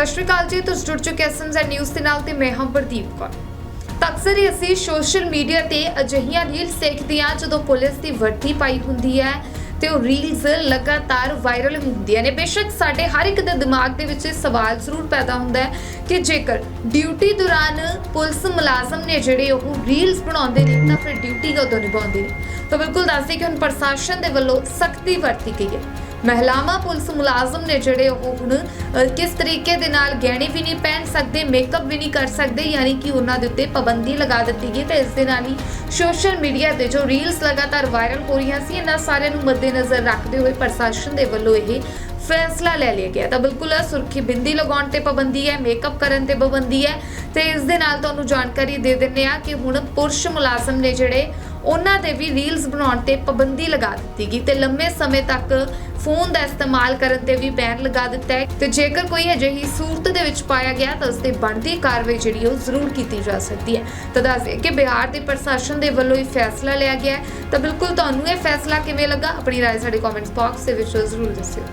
ਸਤਿ ਸ਼੍ਰੀ ਅਕਾਲ ਜੀ, ਤੁਸੀਂ ਜੁੜ ਚੁੱਕੇ ਐਸਐਮਜ਼ੈਡ ਨਿਊਜ਼ ਦੇ ਨਾਲ ਤੇ ਮੈਂ ਹਾਂ ਪ੍ਰਦੀਪ ਕੌਰ। ਤਾਂ ਅਕਸਰ ਹੀ ਅਸੀਂ ਸੋਸ਼ਲ ਮੀਡੀਆ ਤੇ ਅਜਿਹੀਆਂ ਰੀਲਸ ਦੇਖਦੇ ਹਾਂ ਜਦੋਂ ਪੁਲਿਸ ਦੀ ਵਰਦੀ ਪਾਈ ਹੁੰਦੀ ਹੈ ਤੇ ਉਹ ਰੀਲਸ ਲਗਾਤਾਰ ਵਾਇਰਲ ਹੁੰਦੀਆਂ ਨੇ। ਬੇਸ਼ੱਕ ਸਾਡੇ ਹਰ ਇੱਕ ਦੇ ਦਿਮਾਗ ਦੇ ਵਿੱਚ ਇਹ ਸਵਾਲ ਜ਼ਰੂਰ ਪੈਦਾ ਹੁੰਦਾ ਹੈ ਕਿ ਜੇਕਰ ਡਿਊਟੀ ਦੌਰਾਨ ਪੁਲਿਸ ਮੁਲਾਜ਼ਮ ਨੇ ਜਿਹੜੇ ਉਹ ਰੀਲਸ ਬਣਾਉਂਦੇ ਨੇ, ਤਾਂ ਫਿਰ ਡਿਊਟੀ ਕਦੋਂ ਨਿਭਾਉਂਦੇ ਨੇ? ਤਾਂ ਬਿਲਕੁਲ ਦੱਸਦੇ ਕਿ ਹੁਣ ਪ੍ਰਸ਼ਾਸਨ ਦੇ ਵੱਲੋਂ ਸਖਤੀ ਵਰਤੀ ਗਈ ਹੈ। ਮਹਿਲਾਵਾਂ ਪੁਲਿਸ ਮੁਲਾਜ਼ਮ ਨੇ ਜਿਹੜੇ ਉਹ ਹੁਣ ਕਿਸ ਤਰੀਕੇ ਦੇ ਨਾਲ ਗਹਿਣੇ ਵੀ ਨਹੀਂ ਪਹਿਨ ਸਕਦੇ ਮੇਕਅਪ ਵੀ ਨਹੀਂ ਕਰ ਸਕਦੇ, ਯਾਨੀ ਕਿ ਉਹਨਾਂ ਦੇ ਉੱਤੇ ਪਾਬੰਦੀ ਲਗਾ ਦਿੱਤੀ ਗਈ ਤੇ ਇਸ ਦੇ ਨਾਲ ਹੀ ਸੋਸ਼ਲ ਮੀਡੀਆ ਤੇ ਜੋ ਰੀਲਸ ਲਗਾਤਾਰ ਵਾਇਰਲ ਹੋ ਰਹੀਆਂ ਸੀ, ਇਹਨਾਂ ਸਾਰਿਆਂ ਨੂੰ ਮੱਦੇਨਜ਼ਰ ਰੱਖਦੇ ਹੋਏ ਪ੍ਰਸ਼ਾਸਨ ਦੇ ਵੱਲੋਂ ਇਹ ਫੈਸਲਾ ਲੈ ਲਿਆ ਗਿਆ ਤਾਂ ਬਿਲਕੁਲ ਸੁਰਖੀ ਬਿੰਦੀ ਲਗਾਉਣ ਤੇ ਪਾਬੰਦੀ ਹੈ ਮੇਕਅਪ ਕਰਨ ਤੇ ਪਾਬੰਦੀ ਹੈ ਤੇ ਇਸ ਦੇ ਨਾਲ ਤੁਹਾਨੂੰ ਜਾਣਕਾਰੀ ਦੇ ਦਿੰਦੇ ਆ ਕਿ ਹੁਣ ਪੁਰਸ਼ ਮੁਲਾਜ਼ਮ ਨੇ ਜਿਹੜੇ ਉਹਨਾਂ ਦੇ ਵੀ ਰੀਲਸ ਬਣਾਉਣ ਤੇ ਪਾਬੰਦੀ ਲਗਾ ਦਿੱਤੀ ਗਈ ਤੇ ਲੰਮੇ ਸਮੇਂ ਤੱਕ ਫੋਨ ਦਾ ਇਸਤੇਮਾਲ ਕਰਨ ਤੇ ਵੀ ਬੈਨ ਲਗਾ ਦਿੱਤਾ ਹੈ ਤੇ ਜੇਕਰ ਕੋਈ ਅਜਿਹੀ ਸੂਰਤ ਦੇ ਵਿੱਚ ਪਾਇਆ ਗਿਆ ਤਾਂ ਉਸ ਤੇ ਬਣਦੀ ਕਾਰਵਾਈ ਜਿਹੜੀ ਉਹ ਜ਼ਰੂਰ ਕੀਤੀ ਜਾ ਸਕਦੀ ਹੈ ਤਾਂ ਦੱਸਦੇ ਕਿ ਬਿਹਾਰ ਦੇ ਪ੍ਰਸ਼ਾਸਨ ਦੇ ਵੱਲੋਂ ਇਹ ਫੈਸਲਾ ਲਿਆ ਗਿਆ ਹੈ ਤਾਂ ਬਿਲਕੁਲ ਤੁਹਾਨੂੰ ਇਹ ਫੈਸਲਾ ਕਿਵੇਂ ਲੱਗਾ ਆਪਣੀ رائے ਸਾਡੇ ਕਮੈਂਟਸ ਬਾਕਸ ਦੇ ਵਿੱਚ ਜ਼ਰੂਰ ਦੱਸਿਓ